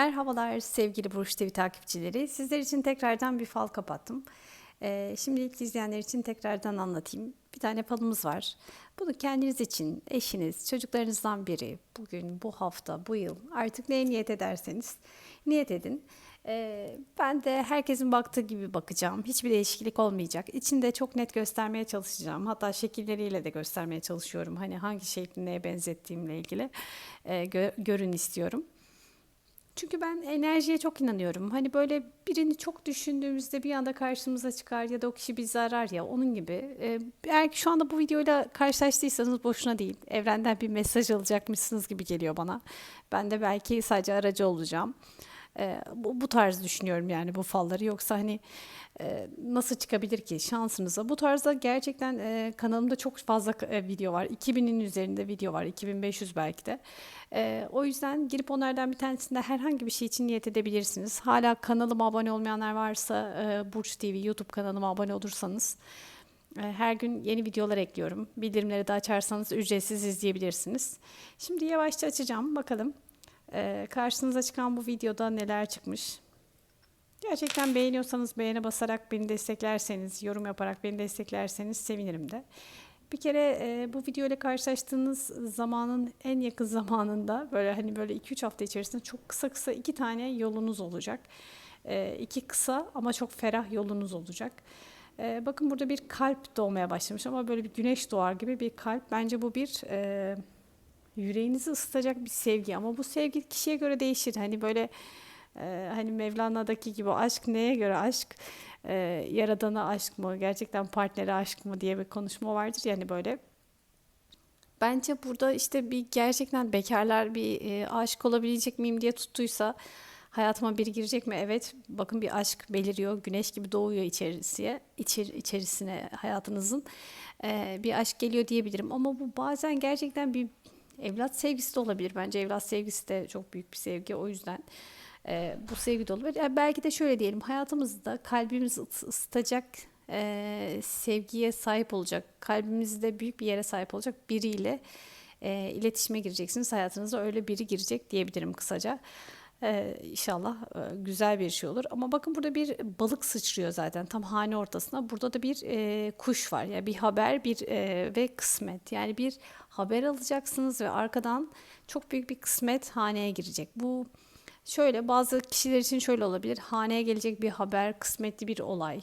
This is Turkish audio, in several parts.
Merhabalar sevgili Burç TV takipçileri. Sizler için tekrardan bir fal kapattım. Ee, şimdi ilk izleyenler için tekrardan anlatayım. Bir tane falımız var. Bunu kendiniz için, eşiniz, çocuklarınızdan biri bugün, bu hafta, bu yıl artık neye niyet ederseniz niyet edin. Ee, ben de herkesin baktığı gibi bakacağım. Hiçbir değişiklik olmayacak. İçinde çok net göstermeye çalışacağım. Hatta şekilleriyle de göstermeye çalışıyorum. Hani hangi şekli neye benzettiğimle ilgili e, gö- görün istiyorum. Çünkü ben enerjiye çok inanıyorum. Hani böyle birini çok düşündüğümüzde bir anda karşımıza çıkar ya da o kişi bizi arar ya onun gibi. Ee, eğer şu anda bu videoyla karşılaştıysanız boşuna değil. Evrenden bir mesaj alacakmışsınız gibi geliyor bana. Ben de belki sadece aracı olacağım. Ee, bu, bu tarz düşünüyorum yani bu falları. Yoksa hani e, nasıl çıkabilir ki şansınıza? Bu tarzda gerçekten e, kanalımda çok fazla e, video var. 2000'in üzerinde video var. 2500 belki de. E, o yüzden girip onlardan bir tanesinde herhangi bir şey için niyet edebilirsiniz. Hala kanalıma abone olmayanlar varsa e, Burç TV YouTube kanalıma abone olursanız e, her gün yeni videolar ekliyorum. Bildirimleri de açarsanız ücretsiz izleyebilirsiniz. Şimdi yavaşça açacağım. Bakalım e, karşınıza çıkan bu videoda neler çıkmış. Gerçekten beğeniyorsanız beğene basarak beni desteklerseniz, yorum yaparak beni desteklerseniz sevinirim de. Bir kere e, bu video ile karşılaştığınız zamanın en yakın zamanında böyle hani böyle 2-3 hafta içerisinde çok kısa kısa iki tane yolunuz olacak. E, iki kısa ama çok ferah yolunuz olacak. E, bakın burada bir kalp doğmaya başlamış ama böyle bir güneş doğar gibi bir kalp. Bence bu bir e, yüreğinizi ısıtacak bir sevgi ama bu sevgi kişiye göre değişir. Hani böyle ee, hani Mevlana'daki gibi aşk neye göre aşk? Ee, yaradana aşk mı? Gerçekten partnere aşk mı diye bir konuşma vardır yani böyle. Bence burada işte bir gerçekten bekarlar bir e, aşık olabilecek miyim diye tuttuysa hayatıma biri girecek mi? Evet. Bakın bir aşk beliriyor. Güneş gibi doğuyor içerisiye, içer, içerisine hayatınızın. Ee, bir aşk geliyor diyebilirim. Ama bu bazen gerçekten bir evlat sevgisi de olabilir. Bence evlat sevgisi de çok büyük bir sevgi. O yüzden e, bu sevgi de olabilir. Yani belki de şöyle diyelim hayatımızda kalbimizi ısıtacak e, sevgiye sahip olacak, kalbimizde büyük bir yere sahip olacak biriyle e, iletişime gireceksiniz. Hayatınıza öyle biri girecek diyebilirim kısaca. Ee, inşallah e, güzel bir şey olur. Ama bakın burada bir balık sıçrıyor zaten tam hane ortasına. Burada da bir e, kuş var. Yani bir haber bir e, ve kısmet. Yani bir haber alacaksınız ve arkadan çok büyük bir kısmet haneye girecek. Bu Şöyle bazı kişiler için şöyle olabilir. Haneye gelecek bir haber, kısmetli bir olay.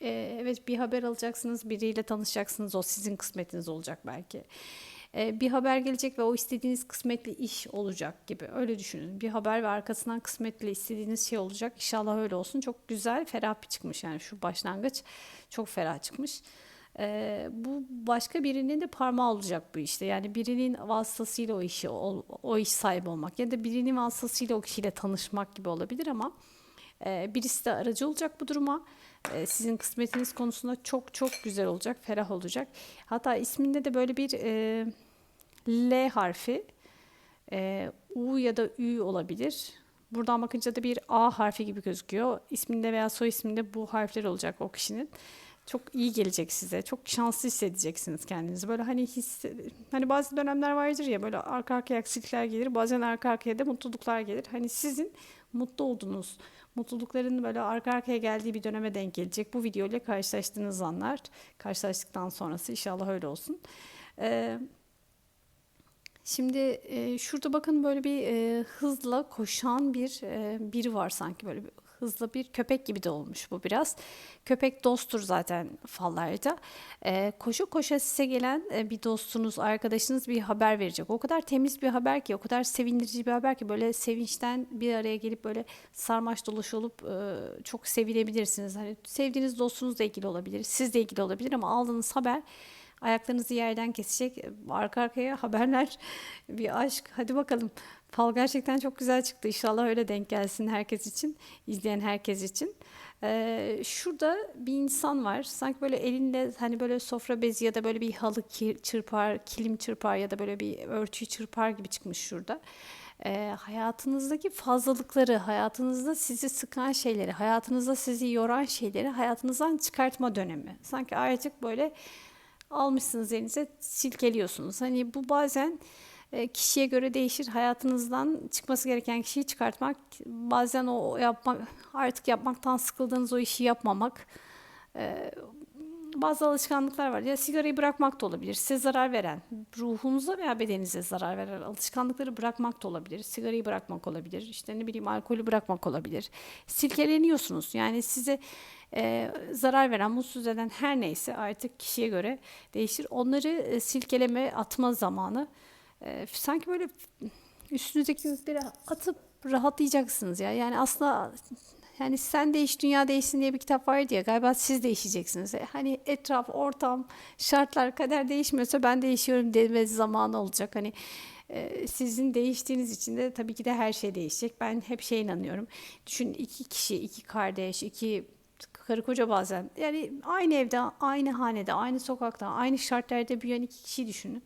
Ee, evet bir haber alacaksınız, biriyle tanışacaksınız. O sizin kısmetiniz olacak belki. Ee, bir haber gelecek ve o istediğiniz kısmetli iş olacak gibi. Öyle düşünün. Bir haber ve arkasından kısmetli istediğiniz şey olacak. İnşallah öyle olsun. Çok güzel, ferah bir çıkmış yani şu başlangıç. Çok ferah çıkmış. Ee, bu başka birinin de parmağı olacak bu işte. Yani birinin vasıtasıyla o işi o, o iş sahibi olmak ya da birinin vasıtasıyla o kişiyle tanışmak gibi olabilir ama e, birisi de aracı olacak bu duruma. E, sizin kısmetiniz konusunda çok çok güzel olacak, ferah olacak. Hatta isminde de böyle bir e, L harfi, e, U ya da Ü olabilir. Buradan bakınca da bir A harfi gibi gözüküyor. İsminde veya soy isminde bu harfler olacak o kişinin çok iyi gelecek size. Çok şanslı hissedeceksiniz kendinizi. Böyle hani his hani bazı dönemler vardır ya böyle arka arkaya aksilikler gelir. Bazen arka arkaya da mutluluklar gelir. Hani sizin mutlu olduğunuz, mutlulukların böyle arka arkaya geldiği bir döneme denk gelecek. Bu video ile karşılaştığınız anlar, karşılaştıktan sonrası inşallah öyle olsun. Ee, Şimdi e, şurada bakın böyle bir e, hızla koşan bir e, biri var sanki böyle bir hızlı bir köpek gibi de olmuş bu biraz. Köpek dosttur zaten fallarda. E, koşu koşa size gelen e, bir dostunuz, arkadaşınız bir haber verecek. O kadar temiz bir haber ki, o kadar sevindirici bir haber ki böyle sevinçten bir araya gelip böyle sarmaş dolaş olup e, çok sevinebilirsiniz. Hani sevdiğiniz dostunuzla ilgili olabilir, sizle ilgili olabilir ama aldığınız haber ayaklarınızı yerden kesecek arka arkaya haberler bir aşk. Hadi bakalım. Fal gerçekten çok güzel çıktı. İnşallah öyle denk gelsin herkes için izleyen herkes için. Ee, şurada bir insan var. Sanki böyle elinde hani böyle sofra bezi ya da böyle bir halı çırpar kilim çırpar ya da böyle bir örtüyü çırpar gibi çıkmış şurada. E, hayatınızdaki fazlalıkları, hayatınızda sizi sıkan şeyleri, hayatınızda sizi yoran şeyleri hayatınızdan çıkartma dönemi. Sanki artık böyle almışsınız elinize silkeliyorsunuz. Hani bu bazen e, kişiye göre değişir. Hayatınızdan çıkması gereken kişiyi çıkartmak, bazen o yapmak artık yapmaktan sıkıldığınız o işi yapmamak. Bazı alışkanlıklar var. Ya sigarayı bırakmak da olabilir. Size zarar veren, ruhunuza veya bedeninize zarar veren alışkanlıkları bırakmak da olabilir. Sigarayı bırakmak olabilir. İşte ne bileyim alkolü bırakmak olabilir. Silkeleniyorsunuz. Yani size e, zarar veren, mutsuz eden her neyse artık kişiye göre değişir. Onları e, silkeleme, atma zamanı. E, sanki böyle üstünüzdeki yükleri atıp rahatlayacaksınız ya. Yani aslında yani sen değiş dünya değişsin diye bir kitap var diye galiba siz değişeceksiniz. E, Hani etraf, ortam, şartlar, kader değişmiyorsa ben değişiyorum deme zamanı olacak. Hani e, sizin değiştiğiniz için de tabii ki de her şey değişecek. Ben hep şey inanıyorum. Düşün iki kişi, iki kardeş, iki karı koca bazen. Yani aynı evde, aynı hanede, aynı sokakta, aynı şartlarda büyüyen iki kişi düşünün.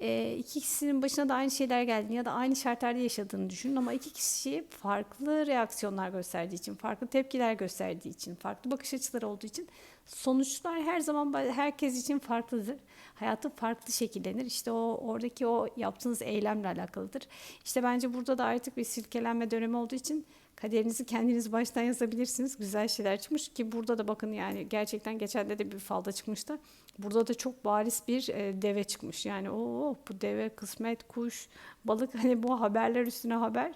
E, iki kişinin başına da aynı şeyler geldiğini ya da aynı şartlarda yaşadığını düşünün ama iki kişi farklı reaksiyonlar gösterdiği için, farklı tepkiler gösterdiği için, farklı bakış açıları olduğu için sonuçlar her zaman herkes için farklıdır. Hayatı farklı şekillenir. İşte o oradaki o yaptığınız eylemle alakalıdır. İşte bence burada da artık bir silkelenme dönemi olduğu için kaderinizi kendiniz baştan yazabilirsiniz. Güzel şeyler çıkmış ki burada da bakın yani gerçekten geçen de bir falda çıkmıştı. Burada da çok bariz bir e, deve çıkmış. Yani o bu deve, kısmet, kuş, balık hani bu haberler üstüne haber.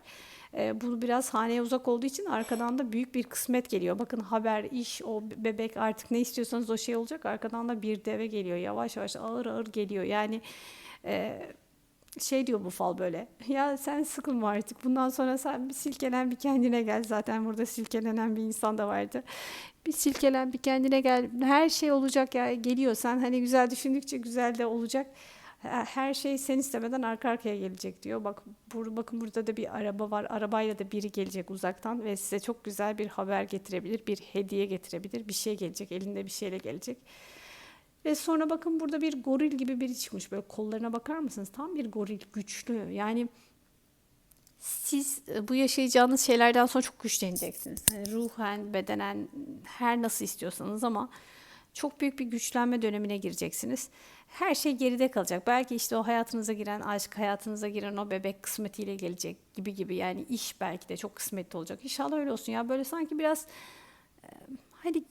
E, bu biraz haneye uzak olduğu için arkadan da büyük bir kısmet geliyor. Bakın haber, iş, o bebek artık ne istiyorsanız o şey olacak. Arkadan da bir deve geliyor. Yavaş yavaş ağır ağır geliyor. Yani e, şey diyor bu fal böyle. Ya sen sıkılma artık. Bundan sonra sen bir silkelen bir kendine gel. Zaten burada silkelenen bir insan da vardı. Bir silkelen bir kendine gel. Her şey olacak ya geliyor. Sen hani güzel düşündükçe güzel de olacak. Her şey sen istemeden arka arkaya gelecek diyor. Bak bur bakın burada da bir araba var. Arabayla da biri gelecek uzaktan ve size çok güzel bir haber getirebilir, bir hediye getirebilir. Bir şey gelecek, elinde bir şeyle gelecek. Ve sonra bakın burada bir goril gibi biri çıkmış. Böyle kollarına bakar mısınız? Tam bir goril, güçlü. Yani siz e, bu yaşayacağınız şeylerden sonra çok güçleneceksiniz. Yani ruhen, bedenen, her nasıl istiyorsanız ama çok büyük bir güçlenme dönemine gireceksiniz. Her şey geride kalacak. Belki işte o hayatınıza giren aşk, hayatınıza giren o bebek kısmetiyle gelecek gibi gibi. Yani iş belki de çok kısmetli olacak. İnşallah öyle olsun ya. Böyle sanki biraz e, hani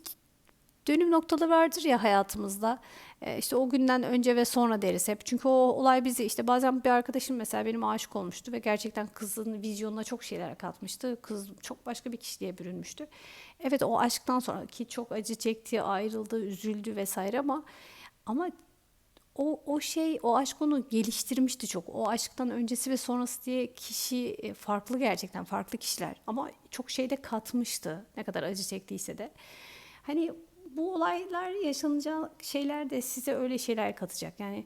dönüm noktaları vardır ya hayatımızda. E, işte o günden önce ve sonra deriz hep. Çünkü o olay bizi işte bazen bir arkadaşım mesela benim aşık olmuştu ve gerçekten kızın vizyonuna çok şeyler katmıştı. Kız çok başka bir kişiliğe bürünmüştü. Evet o aşktan sonra ki çok acı çekti, ayrıldı, üzüldü vesaire ama ama o, o şey, o aşk onu geliştirmişti çok. O aşktan öncesi ve sonrası diye kişi e, farklı gerçekten, farklı kişiler. Ama çok şey de katmıştı, ne kadar acı çektiyse de. Hani bu olaylar yaşanacak şeyler de size öyle şeyler katacak. Yani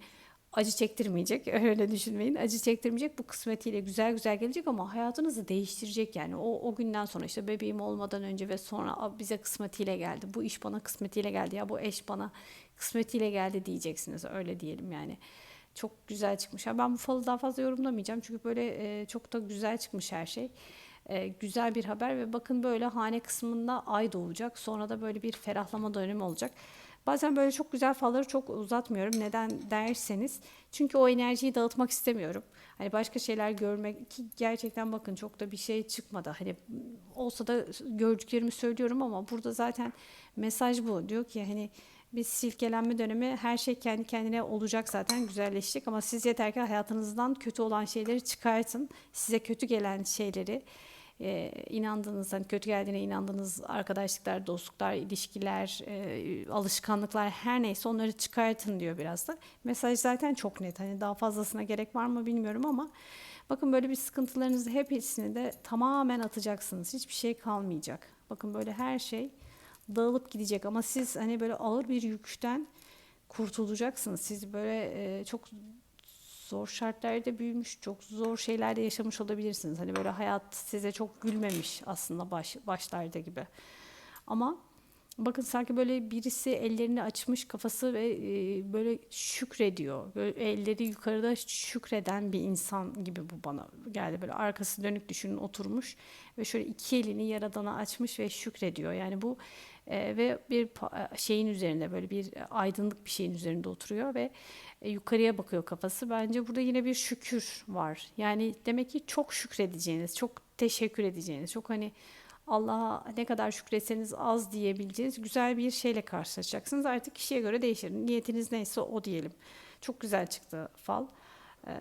acı çektirmeyecek öyle düşünmeyin. Acı çektirmeyecek bu kısmetiyle güzel güzel gelecek ama hayatınızı değiştirecek yani. O, o günden sonra işte bebeğim olmadan önce ve sonra bize kısmetiyle geldi. Bu iş bana kısmetiyle geldi ya bu eş bana kısmetiyle geldi diyeceksiniz öyle diyelim yani. Çok güzel çıkmış. Ben bu falı daha fazla yorumlamayacağım çünkü böyle çok da güzel çıkmış her şey e, güzel bir haber ve bakın böyle hane kısmında ay doğacak. Sonra da böyle bir ferahlama dönemi olacak. Bazen böyle çok güzel falları çok uzatmıyorum. Neden derseniz çünkü o enerjiyi dağıtmak istemiyorum. Hani başka şeyler görmek ki gerçekten bakın çok da bir şey çıkmadı. Hani olsa da gördüklerimi söylüyorum ama burada zaten mesaj bu. Diyor ki hani biz silkelenme dönemi her şey kendi kendine olacak zaten güzelleşecek ama siz yeter ki hayatınızdan kötü olan şeyleri çıkartın. Size kötü gelen şeyleri e, inandığınız, hani kötü geldiğine inandığınız arkadaşlıklar, dostluklar, ilişkiler, e, alışkanlıklar her neyse onları çıkartın diyor biraz da. Mesaj zaten çok net. Hani daha fazlasına gerek var mı bilmiyorum ama bakın böyle bir sıkıntılarınızı hepsini de tamamen atacaksınız. Hiçbir şey kalmayacak. Bakın böyle her şey dağılıp gidecek ama siz hani böyle ağır bir yükten kurtulacaksınız. Siz böyle e, çok zor şartlarda büyümüş, çok zor şeylerde yaşamış olabilirsiniz. Hani böyle hayat size çok gülmemiş aslında baş, başlarda gibi. Ama bakın sanki böyle birisi ellerini açmış kafası ve e, böyle şükrediyor. Böyle elleri yukarıda şükreden bir insan gibi bu bana geldi. Böyle arkası dönük düşünün oturmuş ve şöyle iki elini yaradana açmış ve şükrediyor. Yani bu E, ve bir pa- şeyin üzerinde böyle bir aydınlık bir şeyin üzerinde oturuyor ve e, yukarıya bakıyor kafası. Bence burada yine bir şükür var. Yani demek ki çok şükredeceğiniz, çok teşekkür edeceğiniz, çok hani Allah'a ne kadar şükretseniz az diyebileceğiniz güzel bir şeyle karşılaşacaksınız. Artık kişiye göre değişir. Niyetiniz neyse o diyelim. Çok güzel çıktı fal. Ee,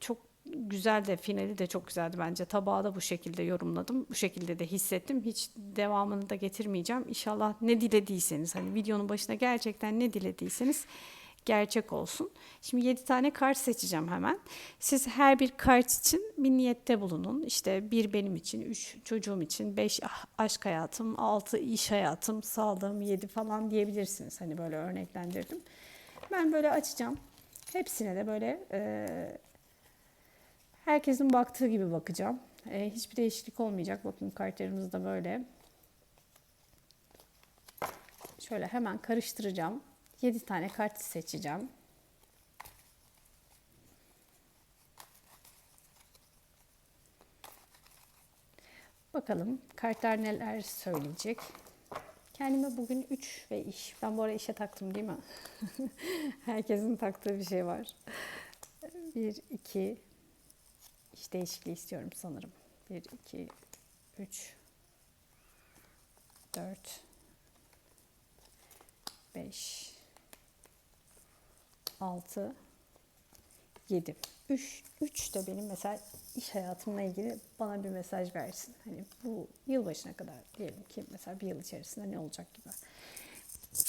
çok güzel de finali de çok güzeldi bence. Tabağı da bu şekilde yorumladım. Bu şekilde de hissettim. Hiç devamını da getirmeyeceğim. İnşallah ne dilediyseniz hani videonun başına gerçekten ne dilediyseniz gerçek olsun. Şimdi 7 tane kart seçeceğim hemen. Siz her bir kart için bir niyette bulunun. İşte bir benim için, üç çocuğum için, beş ah- aşk hayatım, altı iş hayatım, sağlığım, yedi falan diyebilirsiniz. Hani böyle örneklendirdim. Ben böyle açacağım. Hepsine de böyle e, herkesin baktığı gibi bakacağım. E, hiçbir değişiklik olmayacak. Bakın kartlarımız da böyle. Şöyle hemen karıştıracağım. 7 tane kart seçeceğim. Bakalım kartlar neler söyleyecek. Kendime bugün 3 ve iş. Ben bu ara işe taktım değil mi? Herkesin taktığı bir şey var. 1, 2, iş değişikliği istiyorum sanırım. 1, 2, 3, 4, 5, 6, 7. 3, 3 de benim mesela iş hayatımla ilgili bana bir mesaj versin. Hani bu yılbaşına kadar diyelim ki mesela bir yıl içerisinde ne olacak gibi.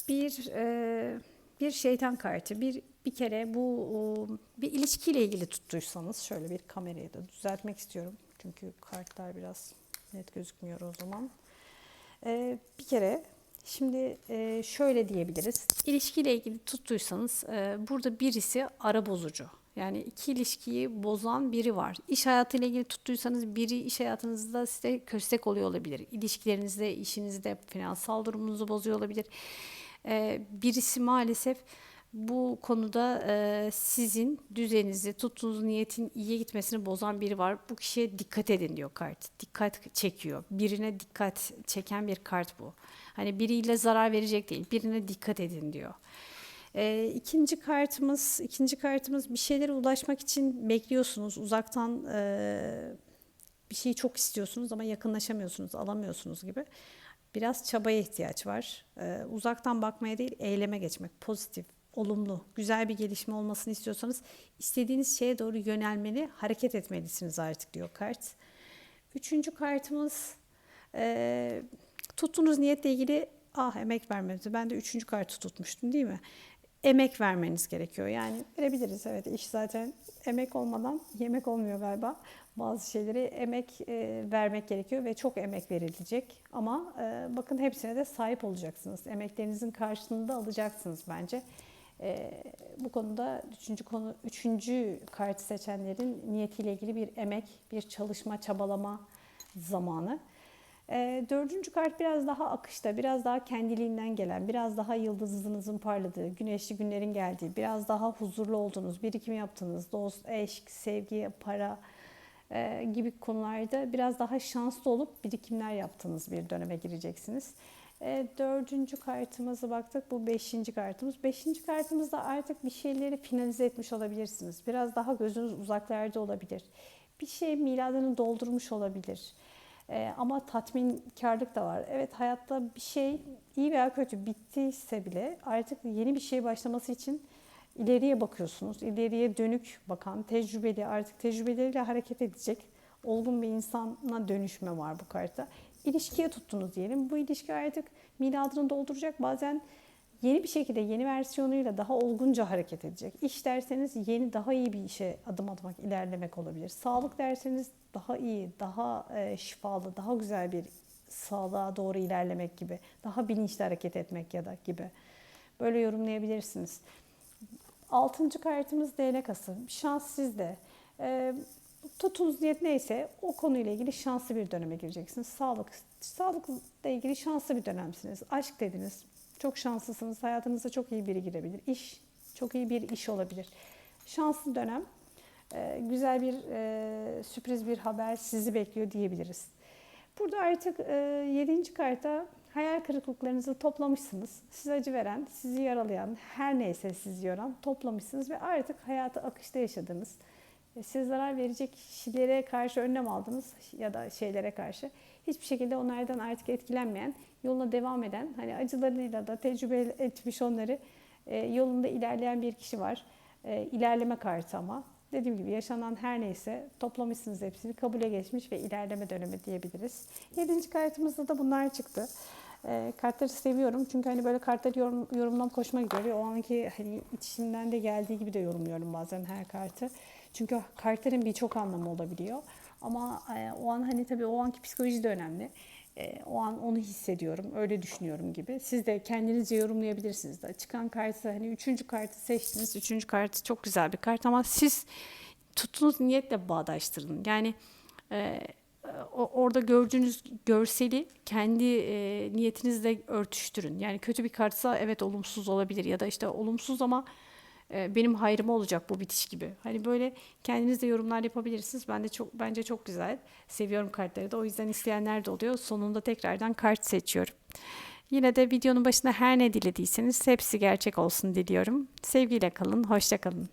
Bir e, bir şeytan kartı. Bir bir kere bu bir ilişkiyle ilgili tuttuysanız şöyle bir kamerayı da düzeltmek istiyorum. Çünkü kartlar biraz net gözükmüyor o zaman. E, bir kere Şimdi e, şöyle diyebiliriz. İlişkiyle ilgili tuttuysanız e, burada birisi ara bozucu. Yani iki ilişkiyi bozan biri var. İş hayatıyla ilgili tuttuysanız biri iş hayatınızda size köstek oluyor olabilir. İlişkilerinizde, işinizde, finansal durumunuzu bozuyor olabilir. E, birisi maalesef bu konuda e, sizin düzeninizi, tuttuğunuz niyetin iyiye gitmesini bozan biri var. Bu kişiye dikkat edin diyor kart. Dikkat çekiyor. Birine dikkat çeken bir kart bu. Hani biriyle zarar verecek değil. Birine dikkat edin diyor. E, ikinci kartımız, ikinci kartımız bir şeylere ulaşmak için bekliyorsunuz. Uzaktan e, bir şeyi çok istiyorsunuz ama yakınlaşamıyorsunuz, alamıyorsunuz gibi. Biraz çabaya ihtiyaç var. E, uzaktan bakmaya değil, eyleme geçmek, pozitif, olumlu, güzel bir gelişme olmasını istiyorsanız istediğiniz şeye doğru yönelmeli, hareket etmelisiniz artık diyor kart. Üçüncü kartımız e, tuttuğunuz niyetle ilgili ah emek vermenizi. Ben de üçüncü kartı tutmuştum değil mi? Emek vermeniz gerekiyor. Yani verebiliriz evet iş zaten emek olmadan yemek olmuyor galiba. Bazı şeyleri emek e, vermek gerekiyor ve çok emek verilecek. Ama e, bakın hepsine de sahip olacaksınız. Emeklerinizin karşılığında alacaksınız bence. E, bu konuda üçüncü konu üçüncü kartı seçenlerin niyetiyle ilgili bir emek, bir çalışma, çabalama zamanı. E, dördüncü kart biraz daha akışta, biraz daha kendiliğinden gelen, biraz daha yıldızınızın parladığı, güneşli günlerin geldiği, biraz daha huzurlu olduğunuz, birikim yaptığınız, dost, eş, sevgi, para e, gibi konularda biraz daha şanslı olup birikimler yaptığınız bir döneme gireceksiniz. E, dördüncü kartımıza baktık. Bu beşinci kartımız. Beşinci kartımızda artık bir şeyleri finalize etmiş olabilirsiniz. Biraz daha gözünüz uzaklarda olabilir. Bir şey miladını doldurmuş olabilir. E, ama tatminkarlık da var. Evet hayatta bir şey iyi veya kötü bittiyse bile artık yeni bir şey başlaması için ileriye bakıyorsunuz. İleriye dönük bakan, tecrübeli, artık tecrübeleriyle hareket edecek olgun bir insana dönüşme var bu kartta. İlişkiye tuttunuz diyelim. Bu ilişki artık miladını dolduracak. Bazen yeni bir şekilde yeni versiyonuyla daha olgunca hareket edecek. İş derseniz yeni daha iyi bir işe adım atmak, ilerlemek olabilir. Sağlık derseniz daha iyi, daha e, şifalı, daha güzel bir sağlığa doğru ilerlemek gibi. Daha bilinçli hareket etmek ya da gibi. Böyle yorumlayabilirsiniz. Altıncı kartımız değnek ası. Şans sizde. E, tutunuz niyet neyse o konuyla ilgili şanslı bir döneme gireceksiniz. Sağlık, sağlıkla ilgili şanslı bir dönemsiniz. Aşk dediniz. Çok şanslısınız. Hayatınıza çok iyi biri girebilir. İş, çok iyi bir iş olabilir. Şanslı dönem. Ee, güzel bir e, sürpriz bir haber sizi bekliyor diyebiliriz. Burada artık e, 7. karta hayal kırıklıklarınızı toplamışsınız. Size acı veren, sizi yaralayan, her neyse sizi yoran toplamışsınız ve artık hayatı akışta yaşadınız. E, Size zarar verecek kişilere karşı önlem aldınız ya da şeylere karşı. Hiçbir şekilde onlardan artık etkilenmeyen, yoluna devam eden, hani acılarıyla da tecrübe etmiş onları e, yolunda ilerleyen bir kişi var. E, ilerleme kartı ama. Dediğim gibi yaşanan her neyse toplamışsınız hepsini, kabule geçmiş ve ilerleme dönemi diyebiliriz. Yedinci kartımızda da bunlar çıktı. E, kartları seviyorum çünkü hani böyle kartları yorum, yorumlamak hoşuma gidiyor o anki hani içinden de geldiği gibi de yorumluyorum bazen her kartı. Çünkü kartların birçok anlamı olabiliyor. Ama e, o an hani tabii o anki psikoloji de önemli. E, o an onu hissediyorum, öyle düşünüyorum gibi. Siz de kendinizce yorumlayabilirsiniz de. Çıkan kartı hani üçüncü kartı seçtiniz. Üçüncü kartı çok güzel bir kart ama siz tuttuğunuz niyetle bağdaştırın. Yani e, orada gördüğünüz görseli kendi e, niyetinizle örtüştürün. Yani kötü bir kartsa evet olumsuz olabilir ya da işte olumsuz ama benim hayrıma olacak bu bitiş gibi. Hani böyle kendiniz de yorumlar yapabilirsiniz. Ben de çok bence çok güzel. Seviyorum kartları da. O yüzden isteyenler de oluyor. Sonunda tekrardan kart seçiyorum. Yine de videonun başında her ne dilediyseniz hepsi gerçek olsun diliyorum. Sevgiyle kalın, hoşça kalın.